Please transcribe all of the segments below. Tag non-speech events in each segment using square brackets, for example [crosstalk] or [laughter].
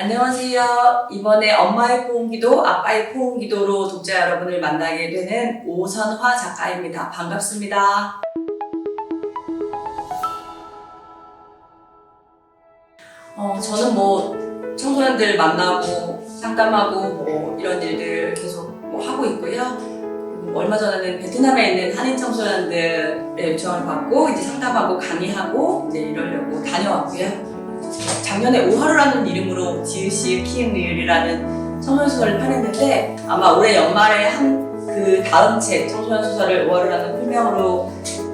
안녕하세요. 이번에 엄마의 포옹기도, 아빠의 포옹기도로 독자 여러분을 만나게 되는 오선화 작가입니다. 반갑습니다. 어, 저는 뭐 청소년들 만나고 상담하고 뭐 이런 일들 계속 뭐 하고 있고요. 얼마 전에는 베트남에 있는 한인 청소년들의 요청을 받고 이제 상담하고 강의하고 이제 이러려고 다녀왔고요. 작년에 오하루라는 이름으로 지읒시 키읔 리을이라는 청소년 소설을 펴냈는데 아마 올해 연말에 한 그 다음 책 청소년 소설을 오하루라는 필명으로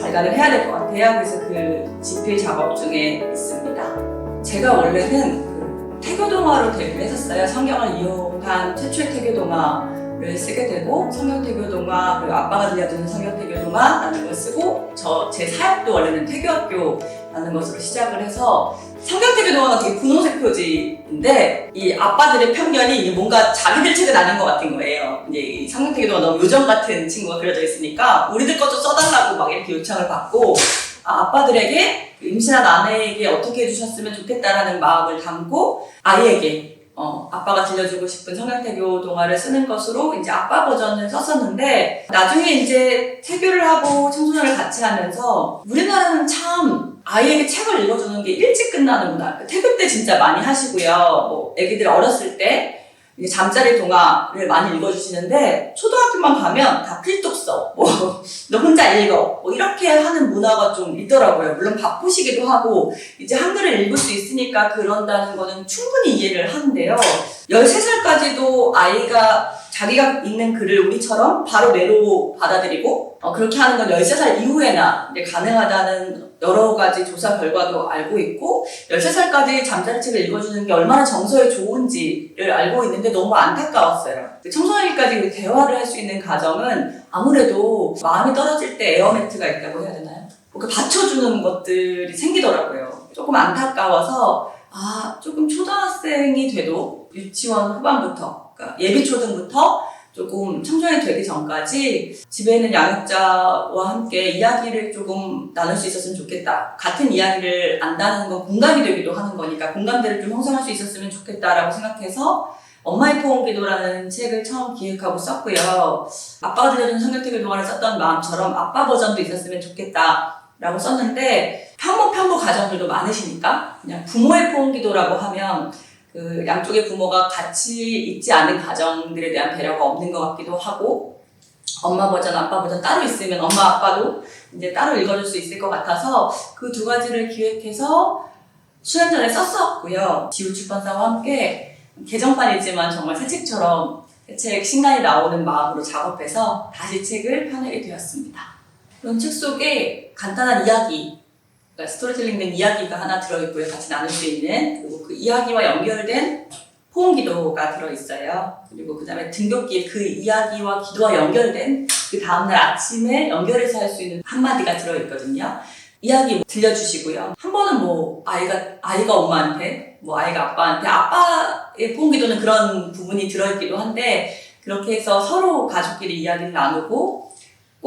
발간을 해야 될 것 같아요. 그래서 그 집필 작업 중에 있습니다. 제가 원래는 그 태교 동화로 데뷔를 했었어요. 성경을 이용한 최초의 태교 동화를 쓰게 되고 성경 태교 동화 그리고 아빠가 들려주는 성경 태교 동화라는 걸 쓰고 저 제 사역도 원래는 태교학교 라는 것으로 시작을 해서 성경태교 동화가 되게 분홍색 표지인데 이 아빠들의 편견이 뭔가 자기들 책은 아닌 것 같은 거예요. 이제 이 성경태교 동화 너무 요정 같은 친구가 그려져 있으니까 우리들 것도 써달라고 막 이렇게 요청을 받고 아, 아빠들에게 임신한 아내에게 어떻게 해주셨으면 좋겠다라는 마음을 담고 아이에게 어, 아빠가 들려주고 싶은 성경태교 동화를 쓰는 것으로 이제 아빠 버전을 썼었는데 나중에 이제 태교를 하고 청소년을 같이 하면서 우리나라는 참 아이에게 책을 읽어주는 게 일찍 끝나는구나. 태교 때 진짜 많이 하시고요. 뭐 애기들 어렸을 때 잠자리 동화를 많이 읽어주시는데 초등학교만 가면 다 필독서, 뭐 [laughs] 너 혼자 읽어, 뭐 이렇게 하는 문화가 좀 있더라고요. 물론 바쁘시기도 하고 이제 한글을 읽을 수 있으니까 그런다는 거는 충분히 이해를 하는데요. 13살까지도 아이가 자기가 읽는 글을 우리처럼 바로 뇌로 받아들이고 어, 그렇게 하는 건 13살 이후에나 이제 가능하다는 여러 가지 조사 결과도 알고 있고 13살까지 잠자리 책을 읽어주는 게 얼마나 정서에 좋은지를 알고 있는데 너무 안타까웠어요. 그 청소년기까지 그 대화를 할 수 있는 가정은 아무래도 마음이 떨어질 때 에어매트가 있다고 해야 되나요? 그 받쳐주는 것들이 생기더라고요. 조금 안타까워서 아 조금 초등학생이 돼도 유치원 후반부터 그러니까 예비초등부터 조금 청소년이 되기 전까지 집에 있는 양육자와 함께 이야기를 조금 나눌 수 있었으면 좋겠다. 같은 이야기를 안다는 건 공감이 되기도 하는 거니까 공감대를 좀 형성할 수 있었으면 좋겠다라고 생각해서 엄마의 포옹 기도라는 책을 처음 기획하고 썼고요. 아빠가 들려준 성경책을 동안에 썼던 마음처럼 아빠 버전도 있었으면 좋겠다라고 썼는데 편모 편모 가정들도 많으시니까 그냥 부모의 포옹 기도라고 하면 그 양쪽의 부모가 같이 있지 않은 가정들에 대한 배려가 없는 것 같기도 하고 엄마 버전, 아빠 버전 따로 있으면 엄마, 아빠도 이제 따로 읽어줄 수 있을 것 같아서 그 두 가지를 기획해서 수년 전에 썼었고요. 지우 출판사와 함께 개정판이지만 정말 새 책처럼 새책 신간이 나오는 마음으로 작업해서 다시 책을 펴내게 되었습니다. 그런 책 속에 간단한 이야기, 그러니까 스토리텔링 된 이야기가 하나 들어있고요. 같이 나눌 수 있는 그리고 그 이야기와 연결된 포옹기도가 들어있어요. 그리고 그 다음에 등굣길 그 이야기와 기도와 연결된 그 다음날 아침에 연결해서 할 수 있는 한마디가 들어있거든요. 이야기 들려주시고요. 한 번은 뭐 아이가 아이가 엄마한테, 뭐 아이가 아빠한테 아빠의 포옹기도는 그런 부분이 들어있기도 한데 그렇게 해서 서로 가족끼리 이야기를 나누고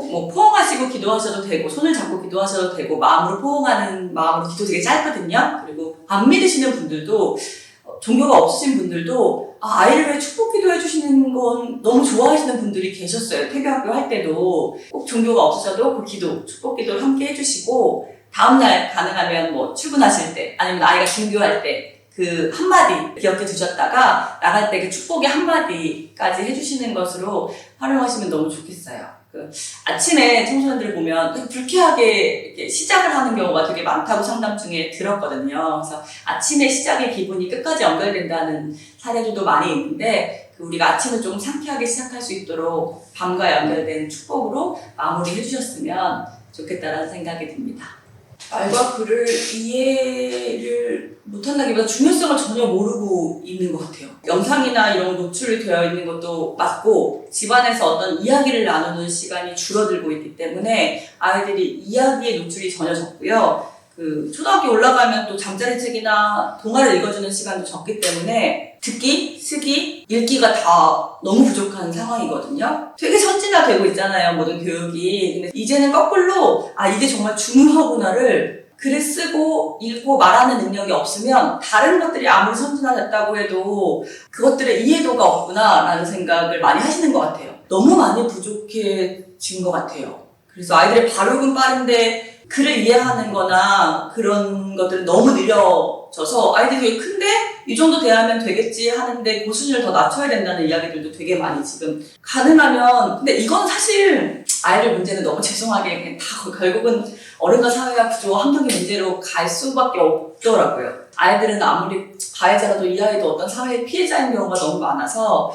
꼭 뭐 포옹하시고 기도하셔도 되고 손을 잡고 기도하셔도 되고 마음으로 포옹하는 마음으로 기도 되게 짧거든요. 그리고 안 믿으시는 분들도 어, 종교가 없으신 분들도 아, 아이를 위해 축복 기도 해 주시는 건 너무 좋아하시는 분들이 계셨어요. 태교학교 할 때도 꼭 종교가 없으셔도 그 기도, 축복 기도를 함께 해주시고 다음날 가능하면 뭐 출근하실 때 아니면 아이가 등교할 때 그 한마디 기억해 두셨다가 나갈 때 그 축복의 한마디까지 해주시는 것으로 활용하시면 너무 좋겠어요. 그 아침에 청소년들을 보면 불쾌하게 이렇게 시작을 하는 경우가 되게 많다고 상담 중에 들었거든요. 그래서 아침의 시작의 기분이 끝까지 연결된다는 사례들도 많이 있는데 그 우리가 아침을 조금 상쾌하게 시작할 수 있도록 밤과 연결된 축복으로 마무리해 주셨으면 좋겠다라는 생각이 듭니다. 말과 글을 이해를 못한다기보다 중요성을 전혀 모르고 있는 것 같아요. 영상이나 이런 노출이 되어 있는 것도 맞고 집안에서 어떤 이야기를 나누는 시간이 줄어들고 있기 때문에 아이들이 이야기에 노출이 전혀 적고요. 그 초등학교 올라가면 또 잠자리 책이나 동화를 읽어주는 시간도 적기 때문에 듣기, 쓰기, 읽기가 다 너무 부족한 상황이거든요. 되게 선진화되고 있잖아요, 모든 교육이. 근데 이제는 거꾸로 아 이게 정말 중요하구나를 글을 쓰고 읽고 말하는 능력이 없으면 다른 것들이 아무리 선진화됐다고 해도 그것들의 이해도가 없구나라는 생각을 많이 하시는 것 같아요. 너무 많이 부족해진 것 같아요. 그래서 아이들의 발육은 빠른데 글을 이해하는 거나 그런 것들은 너무 느려져서 아이들이 큰데 이 정도 돼야하면 되겠지 하는데 그 수준을 더 낮춰야 된다는 이야기들도 되게 많이 지금 가능하면 근데 이건 사실 아이들 문제는 너무 죄송하게 다 결국은 어른과 사회와 구조 환경의 문제로 갈 수밖에 없더라고요. 아이들은 아무리 가해자라도 이 아이도 어떤 사회의 피해자인 경우가 너무 많아서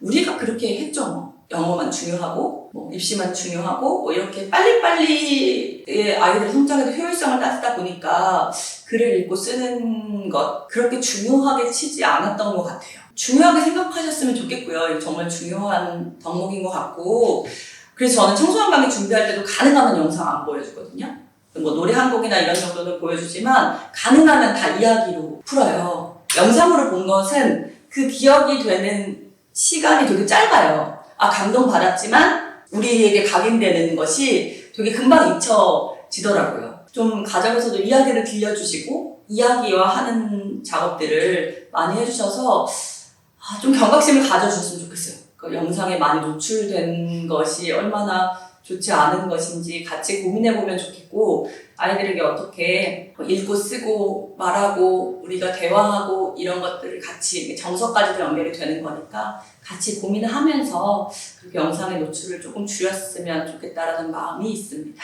우리가 그렇게 했죠 뭐. 영어만 중요하고 뭐 입시만 중요하고 뭐 이렇게 빨리빨리 의 아이들의 성장에도 효율성을 따지다 보니까 글을 읽고 쓰는 것 그렇게 중요하게 치지 않았던 것 같아요. 중요하게 생각하셨으면 좋겠고요. 정말 중요한 덕목인 것 같고 그래서 저는 청소년 강의 준비할 때도 가능하면 영상 안 보여주거든요. 뭐 노래 한 곡이나 이런 정도는 보여주지만 가능하면 다 이야기로 풀어요. 영상으로 본 것은 그 기억이 되는 시간이 되게 짧아요. 아 감동 받았지만 우리에게 각인되는 것이 되게 금방 잊혀지더라고요. 좀 가정에서도 이야기를 들려주시고 이야기화하는 작업들을 많이 해주셔서 아, 좀 경각심을 가져주셨으면 좋겠어요. 그 영상에 많이 노출된 것이 얼마나 좋지 않은 것인지 같이 고민해 보면 좋겠고 아이들에게 어떻게 읽고 쓰고 말하고 우리가 대화하고 이런 것들을 같이 정서까지도 연결이 되는 거니까 같이 고민을 하면서 그렇게 영상의 노출을 조금 줄였으면 좋겠다라는 마음이 있습니다.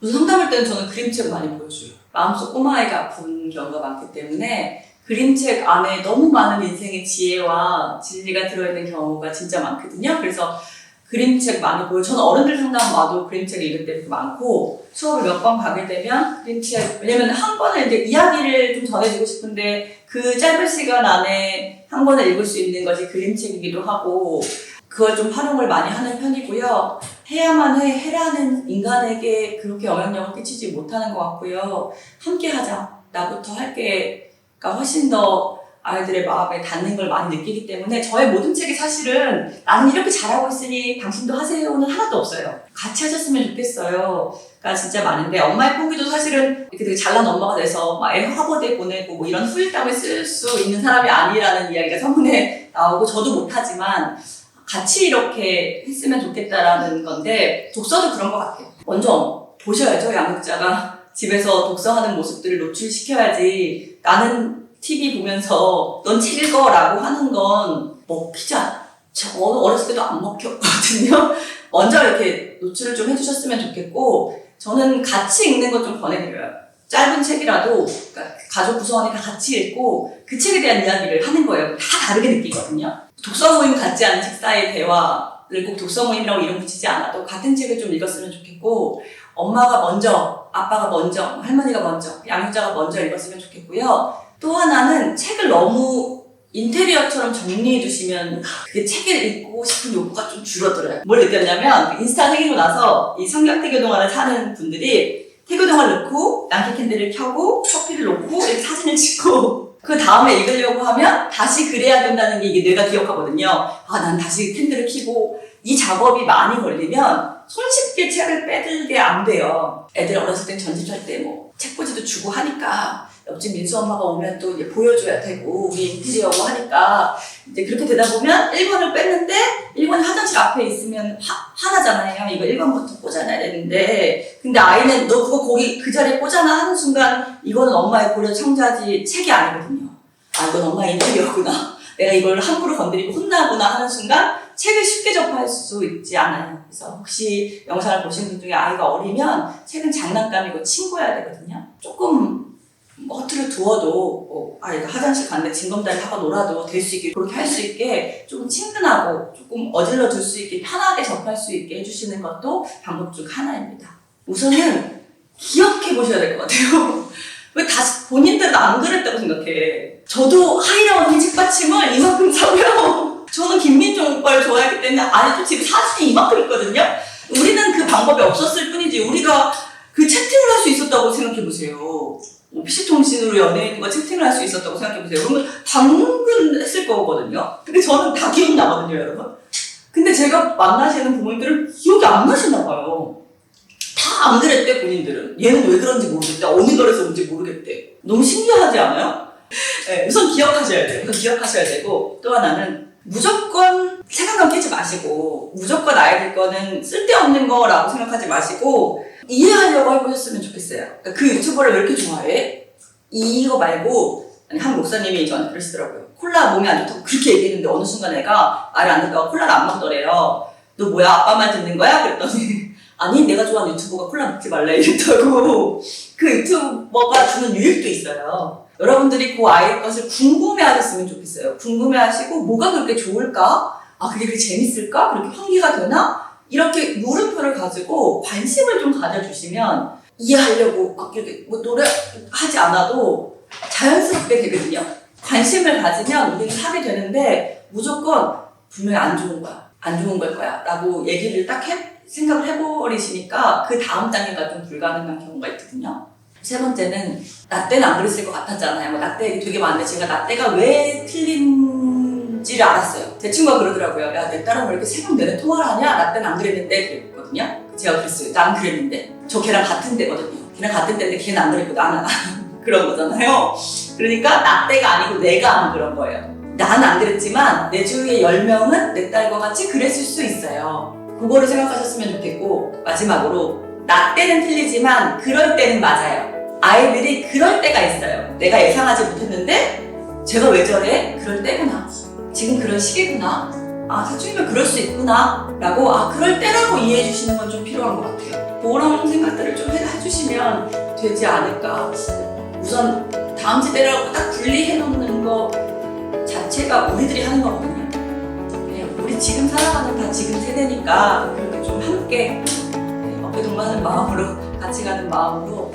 무슨 상담할 때는 저는 그림책 많이 보여줘요. 마음속 꼬마아이가 아픈 경우가 많기 때문에 그림책 안에 너무 많은 인생의 지혜와 진리가 들어있는 경우가 진짜 많거든요. 그래서 그림책 많이 보여. 저는 어른들 상담 와도 그림책 읽을 때도 많고 수업을 몇 번 가게 되면 그림책 왜냐면 한 권을 이제 이야기를 좀 전해주고 싶은데 그 짧은 시간 안에 한 권을 읽을 수 있는 것이 그림책이기도 하고 그걸 좀 활용을 많이 하는 편이고요. 해야만 해 해라는 인간에게 그렇게 영향력을 끼치지 못하는 것 같고요. 함께 하자. 나부터 할게가 훨씬 더 아이들의 마음에 닿는 걸 많이 느끼기 때문에 저의 모든 책이 사실은 나는 이렇게 잘하고 있으니 당신도 하세요는 하나도 없어요. 같이 하셨으면 좋겠어요. 가 진짜 많은데 엄마의 포기도 사실은 이렇게 되게 잘난 엄마가 돼서 막애 학원에 보내고 뭐 이런 후일담을 쓸 수 있는 사람이 아니라는 이야기가 서문에 [laughs] 나오고 저도 못하지만 같이 이렇게 했으면 좋겠다라는 건데 독서도 그런 것 같아요. 먼저 보셔야죠 양육자가 집에서 독서하는 모습들을 노출시켜야지 나는 TV 보면서 넌 책 읽어라고 하는 건 먹히지 않아. 저 어렸을 때도 안 먹혔거든요. [laughs] 먼저 이렇게 노출을 좀 해주셨으면 좋겠고 저는 같이 읽는 것 좀 권해드려요. 짧은 책이라도 그러니까 가족 구성원이 다 같이 읽고 그 책에 대한 이야기를 하는 거예요. 다 다르게 느끼거든요. 독서 모임 같지 않은 식사의 대화를 꼭 독서 모임이라고 이름 붙이지 않아도 같은 책을 좀 읽었으면 좋겠고 엄마가 먼저, 아빠가 먼저, 할머니가 먼저, 양육자가 먼저 읽었으면 좋겠고요. 또 하나는 책을 너무 인테리어처럼 정리해 두시면 그 책을 읽고 싶은 욕구가 좀 줄어들어요. 뭘 느꼈냐면 인스타 생기고 나서 이 성경태교 동안을 사는 분들이 태교 동안 넣고 랑키 캔들을 켜고 커피를 놓고 이렇게 사진을 찍고 그 다음에 읽으려고 하면 다시 그래야 된다는 게 이게 뇌가 기억하거든요. 아, 난 다시 캔들을 켜고 이 작업이 많이 걸리면 손쉽게 책을 빼들게 안 돼요. 애들 어렸을 땐 전집할 때 뭐 책꽂이도 주고 하니까 옆집 민수 엄마가 오면 또 이제 보여줘야 되고 우리 인테리어고 하니까 이제 그렇게 되다 보면 1번을 뺐는데 1번이 화장실 앞에 있으면 화, 화나잖아요. 이거 1번부터 꽂아놔야 되는데 근데 아이는 너 그거 거기 그 자리에 꽂아놔 하는 순간 이거는 엄마의 고려 청자지 책이 아니거든요. 아 이건 엄마의 인테리어구나. [laughs] 내가 이걸 함부로 건드리고 혼나구나 하는 순간 책을 쉽게 접할 수 있지 않아요. 그래서 혹시 영상을 보신 분 중에 아이가 어리면 책은 장난감이고 친구여야 되거든요. 조금 허투루 두어도 뭐 아이가 화장실 갔는데 징검다리 타고 놀아도 될 수 있게 그렇게 할 수 있게 조금 친근하고 조금 어질러 줄 수 있게 편하게 접할 수 있게 해주시는 것도 방법 중 하나입니다. 우선은 기억해 보셔야 될 것 같아요. [laughs] 왜 다시 본인들은 안 그랬다고 생각해? 저도 하이라 언니 책받침을 이만큼 사고요. [laughs] 저는 김민종 오빠를 좋아했기 때문에 아직도 집에 사진이 이만큼 있거든요. 우리는 그 방법이 없었을 뿐이지 우리가 그 채팅을 할 수 있었다고 생각해 보세요. 뭐 PC통신으로 연예인과 채팅을 할 수 있었다고 생각해 보세요. 그러면 당근 했을 거거든요. 근데 저는 다 기억나거든요, 여러분. 근데 제가 만나시는 부모님들은 기억이 안 나시나 봐요. 다 안 그랬대 본인들은 얘는 왜 그런지 모르겠대 어느 거에서 온지 모르겠대 너무 신기하지 않아요? 네, 우선 기억하셔야 돼요 우선 기억하셔야 되고 또 하나는 무조건 생각감 끼지 마시고 무조건 아이들 거는 쓸데없는 거라고 생각하지 마시고 이해하려고 해보셨으면 좋겠어요 그러니까 그 유튜버를 왜 이렇게 좋아해? 이거 말고 아니, 한 목사님이 저한테 그러시더라고요 콜라 몸에 안 좋다고 그렇게 얘기했는데 어느 순간 애가 말을 안 듣다가 콜라를 안 먹더래요 너 뭐야 아빠 말 듣는 거야? 그랬더니 [laughs] 아니 내가 좋아하는 유튜버가 콜라 먹지 말라 이랬다고 [laughs] 그 유튜버가 주는 유익도 있어요 여러분들이 그 아이의 것을 궁금해 하셨으면 좋겠어요 궁금해 하시고 뭐가 그렇게 좋을까? 아 그게 그렇게 재밌을까? 그렇게 환기가 되나? 이렇게 물음표를 가지고 관심을 좀 가져주시면 이해하려고 막 이렇게 뭐 노래하지 않아도 자연스럽게 되거든요 관심을 가지면 우리는 하게 되는데 무조건 분명히 안 좋은 거야 안 좋은 걸 거야 라고 얘기를 딱 해, 생각을 해버리시니까 그 다음 단계가 좀 불가능한 경우가 있거든요. 세 번째는 나 때는 안 그랬을 것 같았잖아요. 뭐 나 때 되게 많은데 제가 나 때가 왜 틀린 지를 알았어요. 제 친구가 그러더라고요. 야, 내 딸은 왜 이렇게 새벽 내내 통화를 하냐? 나 때는 안 그랬는데 그랬거든요. 제가 그랬어요. 난 그랬는데. 저 걔랑 같은 때거든요. 걔랑 같은 때인데 걔는 안 그랬고 나는 안 [laughs] 그런 거잖아요. 그러니까 나 때가 아니고 내가 안 그런 거예요. 나는 안 그랬지만 내 주위의 10명은 내 딸과 같이 그랬을 수 있어요. 그거를 생각하셨으면 좋겠고 마지막으로 나 때는 틀리지만 그럴 때는 맞아요. 아이들이 그럴 때가 있어요. 내가 예상하지 못했는데 제가 왜 저래? 그럴 때구나. 지금 그런 시기구나. 아 사춘기면 그럴 수 있구나. 라고 아 그럴 때라고 이해해 주시는 건 좀 필요한 것 같아요. 그런 생각들을 좀 해- 해주시면 되지 않을까. 우선 다음 세대라고 딱 분리해 놓는 거 자체가 우리들이 하는 거거든요. 네, 우리 지금 살아가는 다 지금 세대니까 그렇게 좀 함께 네, 어깨 동무하는 마음으로 같이 가는 마음으로